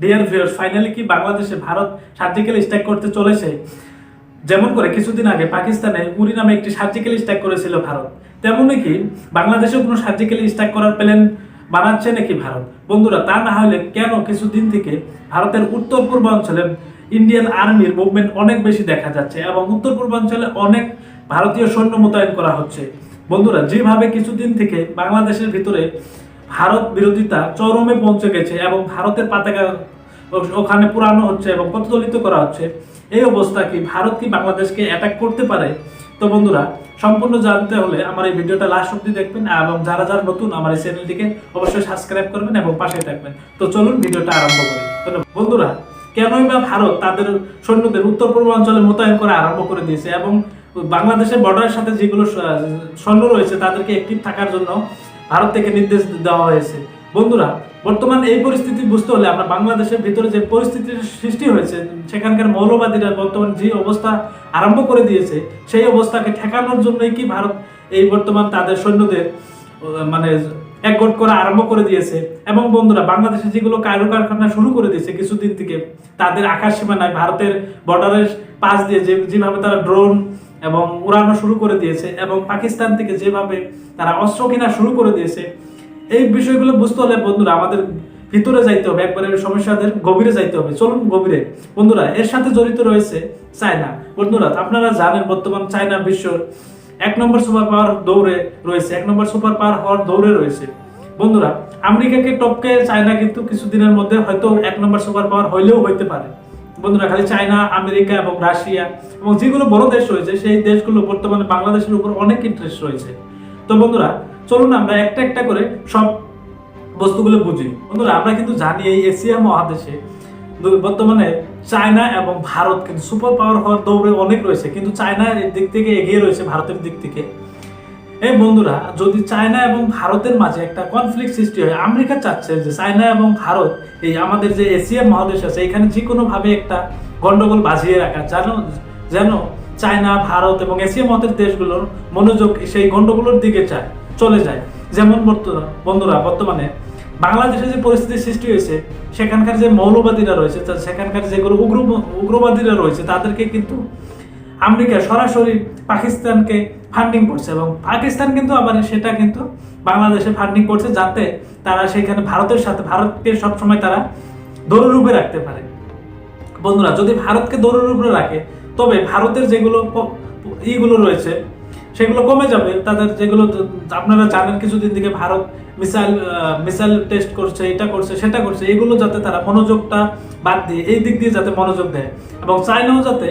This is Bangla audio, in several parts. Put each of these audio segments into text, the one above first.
ডিয়ার ভিউয়ার্স ফাইনালি কি বাংলাদেশে ভারত সার্জিক্যাল স্ট্রাইক করতে চলেছে? যেমন করে কিছুদিন আগে পাকিস্তানে উরি নামে একটি সার্জিক্যাল স্ট্রাইক করেছিল ভারত। তেমনই কি বাংলাদেশেও কোনো সার্জিক্যাল স্ট্রাইক করার প্ল্যান বানাচ্ছে নাকি ভারত? বন্ধুরা, তা না হলে কেন কিছুদিন থেকে ভারতের উত্তর পূর্বাঞ্চলে ইন্ডিয়ান আর্মির মুভমেন্ট অনেক বেশি দেখা যাচ্ছে এবং উত্তর পূর্বাঞ্চলে অনেক ভারতীয় সৈন্য মোতায়েন করা হচ্ছে? বন্ধুরা, যেভাবে কিছুদিন থেকে বাংলাদেশের ভিতরে ভারত বিরোধিতা চরমে পৌঁছে গেছে এবং ভারতের পাতাকা ওখানে পুরানো হচ্ছে এবং প্রতিফলিত করা হচ্ছে। এই অবস্থা কি ভারত কি বাংলাদেশকে অ্যাটাক করতে পারে? তো বন্ধুরা, সম্পূর্ণ জানতে হলে আমার এই ভিডিওটা লাস্ট অব্দি দেখবেন এবং যারা যারা নতুন আমার এই চ্যানেলটিকে অবশ্যই সাবস্ক্রাইব করবেন এবং পাশে থাকবেন। তো চলুন ভিডিওটা আরম্ভ করি। বন্ধুরা, কেনই বা ভারত তাদের সৈন্যদের উত্তর পূর্বাঞ্চলে মোতায়েন করা আরম্ভ করে দিয়েছে এবং বাংলাদেশের বর্ডারের সাথে যেগুলো সৈন্য রয়েছে তাদেরকে অ্যাক্টিভ থাকার জন্য ভারত থেকে নির্দেশ দেওয়া হয়েছে। বন্ধুরা, বর্তমান এই পরিস্থিতি বুঝতে হলে আমরা বাংলাদেশের ভিতরে যে পরিস্থিতির সৃষ্টি হয়েছে, সেখানকার মৌলবাদীরা বর্তমান যে অবস্থা আরম্ভ করে দিয়েছে, সেই অবস্থাকে ঠেকানোর জন্যই কি ভারত এই বর্তমান তাদের সৈন্যদের মানে একগোট করা আরম্ভ করে দিয়েছে। এবং বন্ধুরা, বাংলাদেশে যেগুলো কারু কারখানা শুরু করে দিয়েছে কিছুদিন থেকে, তাদের আকাশ সীমানায় ভারতের বর্ডারের পাশ দিয়ে যে যেভাবে তারা ড্রোন এবং উড়ানো শুরু করে দিয়েছে এবং পাকিস্তান থেকে যেভাবে তারা অস্ত্র কেনা শুরু করে দিয়েছে, এই বিষয়গুলো বুঝতে হলে বন্ধুরা আমাদের ভিতরে যাইতে হবে, একবারে সমস্যাদের গভীরে যাইতে হবে। চলুন গভীরে। বন্ধুরা, এর সাথে জড়িত রয়েছে চায়না। বন্ধুরা, আপনারা জানেন বর্তমান চায়না বিশ্বর এক নম্বর সুপার পাওয়ার দৌড়ে রয়েছে, এক নম্বর সুপার পাওয়ার হওয়ার দৌড়ে রয়েছে। বন্ধুরা, আমেরিকাকে টপকে চায়না কিন্তু কিছুদিনের মধ্যে হয়তো এক নম্বর সুপার পাওয়ার হইলেও হইতে পারে। বন্ধুরা, খালি চায়না, আমেরিকা এবং রাশিয়া এবং যেগুলো বড় দেশ রয়েছে, সেই দেশগুলো বর্তমানে বাংলাদেশের উপর অনেক ইন্টারেস্ট রয়েছে। তো বন্ধুরা, চলুন আমরা একটা একটা করে সব বস্তুগুলো বুঝি। বন্ধুরা, আমরা কিন্তু জানি এই এশিয়া মহাদেশে বর্তমানে চায়না এবং ভারত কিন্তু সুপার পাওয়ার হওয়ার দৌড়ে অনেক রয়েছে, কিন্তু চায়না দিক থেকে এগিয়ে রয়েছে ভারতের দিক থেকে। এই বন্ধুরা, যদি চায়না এবং ভারতের মাঝে একটা কনফ্লিক্ট সৃষ্টি হয়, আমেরিকা চাচ্ছে যে চায়না এবং ভারত এই আমাদের যে এশিয়া মহাদেশ আছে, এখানে যে কোনো ভাবে একটা গন্ডগোল বাজিয়ে রাখা, যেন যেন চায়না, ভারত এবং এশিয়া মহাদেশ দেশগুলোর মনোযোগ সেই গন্ডগোলের দিকে চায়, চলে যায়। যেমন বন্ধুরা, বর্তমানে বাংলাদেশে যে পরিস্থিতি সৃষ্টি হয়েছে, সেখানকার যে মৌলবাদীরা রয়েছে সেখানকার যেগুলো উগ্র, উগ্রবাদীরা রয়েছে, তাদেরকে কিন্তু আমেরিকা সরাসরি পাকিস্তানকে ফান্ডিং করছে এবং পাকিস্তান কিন্তু আবার সেটা কিন্তু বাংলাদেশে ফান্ডিং করছে যাতে তারা সেখানে ভারতের সাথে, ভারতকে সবসময় তারা দৌড়রূপে রাখতে পারে। বন্ধুরা, যদি ভারতকে দৌড়রূপে রাখে, তবে ভারতের যেগুলো ইগুলো রয়েছে, সেগুলো কমে যাবে। তাদের যেগুলো আপনারা জানেন, কিছুদিন থেকে ভারত মিসাইল মিসাইল টেস্ট করছে, এটা করছে, সেটা করছে, এগুলো যাতে তারা মনোযোগটা বাদ দিয়ে, এই দিক দিয়ে যাতে মনোযোগ দেয়। এবং চাইনাও যাতে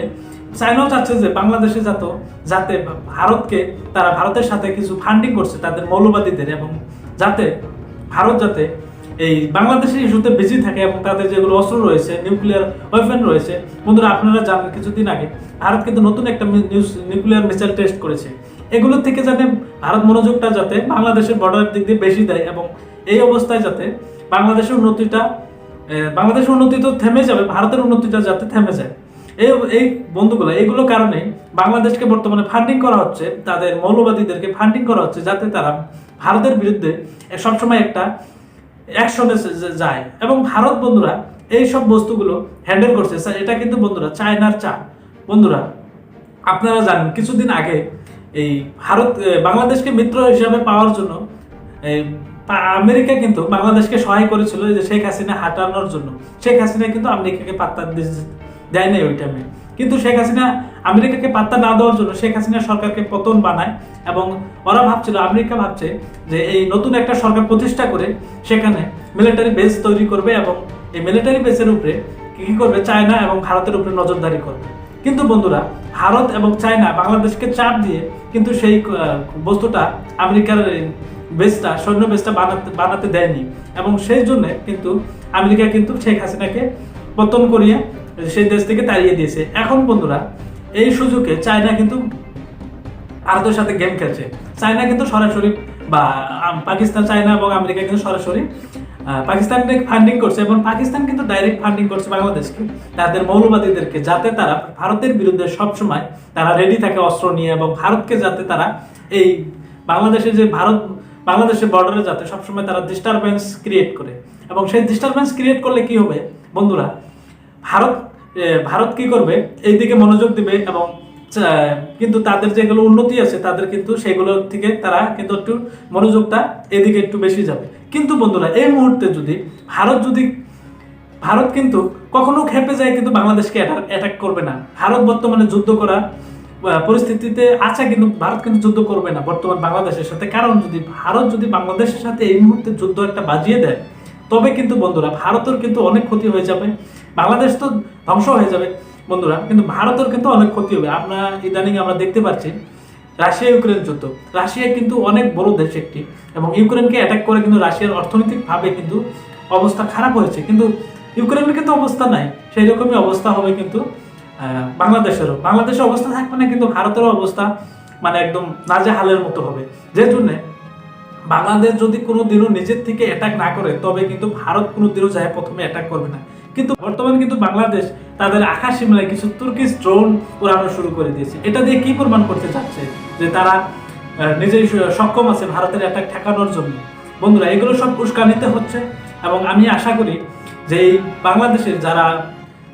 চায়নাও চাচ্ছে যে বাংলাদেশে যাতে যাতে ভারতকে, তারা ভারতের সাথে কিছু ফান্ডিং করছে তাদের মৌলবাদীদের এবং যাতে ভারত যাতে এই বাংলাদেশের ইস্যুতে বেশি থাকে এবং তাদের যেগুলো অস্ত্র রয়েছে নিউক্লিয়ার ওয়েপেন রয়েছে, বন্ধুরা আপনারা জানেন কিছুদিন আগে ভারত কিন্তু নতুন একটা নিউজ নিউক্লিয়ার মিসাইল টেস্ট করেছে। এগুলো থেকে যাতে ভারত মনোযোগটা যাতে বাংলাদেশের বর্ডারের দিক দিয়ে বেশি দেয় এবং এই অবস্থায় যাতে বাংলাদেশের উন্নতিটা বাংলাদেশের উন্নতি তো থেমে যাবে, ভারতের উন্নতিটা যাতে থেমে যায়। এই এই বন্ধুগুলো এইগুলো কারণে বাংলাদেশকে বর্তমানে ফান্ডিং করা হচ্ছে, তাদের মৌলবাদীদেরকে ফান্ডিং করা হচ্ছে যাতে তারা ভারতের বিরুদ্ধে সবসময় একটা অ্যাকশনে যায়। এবং ভারত বন্ধুরা, এই সব বস্তুগুলো হ্যান্ডেল করছে। এটা কিন্তু বন্ধুরা, চায়নার চা। বন্ধুরা, আপনারা জানেন, কিছুদিন আগে এই ভারত বাংলাদেশকে মিত্র হিসাবে পাওয়ার জন্য আমেরিকা কিন্তু বাংলাদেশকে সহায় করেছিল যে শেখ হাসিনা হাঁটানোর জন্য। শেখ হাসিনা কিন্তু আমেরিকাকে পাত্তা দেয় নাই ওই টাইমে কিন্তু শেখ হাসিনা আমেরিকাকে পাত্তা না দেওয়ার জন্য শেখ হাসিনা সরকারকে পতন বানায় এবং ওরা ভাবছিল, আমেরিকা ভাবছে যে এই নতুন একটা সরকার প্রতিষ্ঠা করে সেখানে মিলিটারি বেস তৈরি করবে এবং এই মিলিটারি বেসের উপরে কি করবে? চায়না এবং ভারতের উপরে নজরদারি করবে। কিন্তু বন্ধুরা, ভারত এবং চায়না বাংলাদেশকে চাপ দিয়ে কিন্তু সেই বস্তুটা আমেরিকার বেসটা সৈন্য বেসটা বানাতে বানাতে দেয়নি। এবং সেই জন্য কিন্তু আমেরিকা কিন্তু শেখ হাসিনাকে পতন করিয়ে সেই দেশ থেকে তাড়িয়ে দিয়েছে। এখন বন্ধুরা, এই সুযোগে চায়না কিন্তু ভারতের সাথে গেম খেলছে। চায়না কিন্তু সরাসরি বা পাকিস্তান, চায়না এবং আমেরিকা কিন্তু সরাসরি পাকিস্তানকে ফান্ডিং করছে এবং পাকিস্তান কিন্তু ডাইরেক্ট ফান্ডিং করছে বাংলাদেশকে। তাদের মৌলবাদীদেরকে যাতে তারা ভারতের বিরুদ্ধে সবসময় তারা রেডি থাকে অস্ত্র নিয়ে এবং ভারতকে যাতে তারা এই বাংলাদেশে যে ভারত, বাংলাদেশের বর্ডারে যাতে সবসময় তারা ডিস্টারবেন্স ক্রিয়েট করে। এবং সেই ডিস্টারবেন্স ক্রিয়েট করলে কি হবে? বন্ধুরা ভারত ভারত কি করবে? এইদিকে মনোযোগ দিবে এবং কিন্তু তাদের যেগুলো উন্নতি আছে, তাদের কিন্তু সেগুলোর থেকে তারা কিন্তু একটু মনোযোগটা এদিকে একটু বেশি যাবে। কিন্তু বন্ধুরা, এই মুহূর্তে যদি ভারত যদি, ভারত কিন্তু কখনো খেপে যায়, কিন্তু বাংলাদেশকে অ্যাটাক করবে না। ভারত বর্তমানে যুদ্ধ করা পরিস্থিতিতে আছে, কিন্তু ভারত কিন্তু যুদ্ধ করবে না বর্তমান বাংলাদেশের সাথে। কারণ যদি ভারত যদি বাংলাদেশের সাথে এই মুহূর্তে যুদ্ধ একটা বাজিয়ে দেয়, তবে কিন্তু বন্ধুরা, ভারতের কিন্তু অনেক ক্ষতি হয়ে যাবে। বাংলাদেশ তো ধ্বংস হয়ে যাবে, বন্ধুরা। কিন্তু ভারতের কিন্তু অনেক ক্ষতি হবে। আমরা ইদানিং আমরা দেখতে পাচ্ছি, রাশিয়া, ইউক্রেন যুদ্ধ। রাশিয়া কিন্তু অনেক বড় দেশ একটি এবং ইউক্রেনকে অ্যাটাক করে কিন্তু রাশিয়ার অর্থনৈতিকভাবে কিন্তু অবস্থা খারাপ হয়েছে। কিন্তু ইউক্রেনের কিন্তু অবস্থা নাই, সেই রকমই অবস্থা হবে কিন্তু বাংলাদেশেরও। বাংলাদেশের অবস্থা থাকবে না, কিন্তু ভারতেরও অবস্থা মানে একদম নাজেহালের মতো হবে। যে জন্যে বাংলাদেশ যদি কোনো দিনও নিজের থেকে অ্যাটাক না করে, তবে কিন্তু ভারত কোনো দিনও যায় প্রথমে অ্যাটাক করবে না। কিন্তু বর্তমানে কিন্তু বাংলাদেশ তাদের আকাশ সীমায় কিছু তুর্কিশ ড্রোন উড়ানো শুরু করে দিয়েছে। এটা দিয়ে কি প্রমাণ করতে চাচ্ছে? যে তারা নিজেই সক্ষম আছে ভারতের অ্যাটাক ঠেকানোর জন্য। বন্ধুরা, এগুলো সব উস্কানিতে হচ্ছে এবং আমি আশা করি যে এই বাংলাদেশের যারা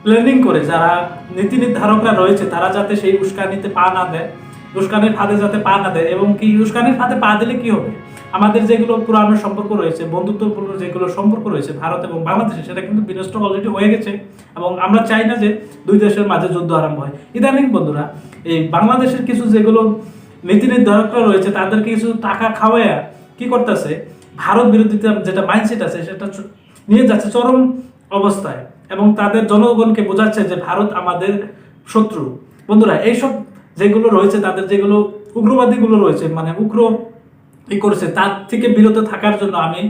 প্ল্যানিং করে, যারা নীতি নির্ধারকরা রয়েছে, তারা যাতে সেই উস্কানিতে পা না দেয়, উস্কানির ফাঁদে যাতে পা না দেয় এবং কি উস্কানির ফাঁদে পা দিলে কি হবে? আমাদের যেগুলো পুরানো সম্পর্ক রয়েছে, বন্ধুত্বপূর্ণ যেগুলো সম্পর্ক রয়েছে, ভারত এবং বাংলাদেশে, সেটা কিন্তু বিনষ্ট অলরেডি হয়ে গেছে এবং আমরা চাই না যে দুই দেশের মাঝে যুদ্ধ আরম্ভ হয়। ইদানিং বন্ধুরা, এই বাংলাদেশের কিছু যেগুলো নীতি নির্ধারকরা রয়েছে, তাদেরকে কিছু টাকা খাওয়াইয়া কি করতেছে? ভারত বিরোধিতা যেটা মাইন্ডসেট আছে, সেটা নিয়ে যাচ্ছে চরম অবস্থায় এবং তাদের জনগণকে বোঝাচ্ছে যে ভারত আমাদের শত্রু। বন্ধুরা, এইসব যেগুলো রয়েছে, তাদের যেগুলো উগ্রবাদীগুলো রয়েছে মানে উগ্র ই করেছে, তার থেকে বিরত থাকার জন্য আমি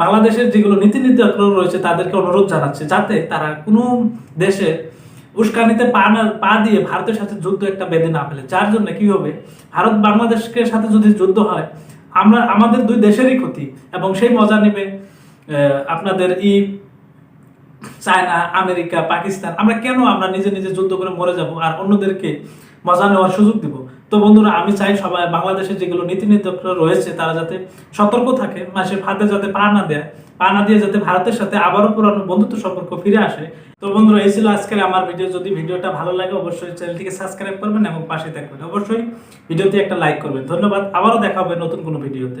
বাংলাদেশের যেগুলো নীতি নির্ধারক রয়েছে, তাদেরকে অনুরোধ জানাচ্ছি যাতে তারা কোনো দেশের উস্কানিতে পা না, পা দিয়ে ভারতের সাথে যুদ্ধ একটা বেঁধে না ফেলে। যার জন্য কি হবে? ভারত বাংলাদেশকে সাথে যদি যুদ্ধ হয়, আমরা, আমাদের দুই দেশেরই ক্ষতি এবং সেই মজা নেবে আপনাদের ই চায়না, আমেরিকা, পাকিস্তান, আমরা কেন আমরা নিজে নিজে যুদ্ধ করে মরে যাব আর অন্যদেরকে মজা নেওয়ার সুযোগ দিব? তো বন্ধুরা, আমি চাই সবাই বাংলাদেশে যেগুলো নীতি নির্ধারকরা রয়েছে, তারা যাতে সতর্ক থাকে মাসের ফাঁদে যাতে পা না দেয়, পা না দিয়ে যাতে ভারতের সাথে আবারও পুরানো বন্ধুত্ব সম্পর্ক ফিরে আসে। তো বন্ধুরা, এই ছিল আজকের আমার ভিডিও যদি ভিডিওটা ভালো লাগে, অবশ্যই চ্যানেলটিকে সাবস্ক্রাইব করবেন এবং পাশে থাকবেন। অবশ্যই ভিডিওতে একটা লাইক করবেন। ধন্যবাদ। আবারও দেখা হবে নতুন কোনো ভিডিওতে।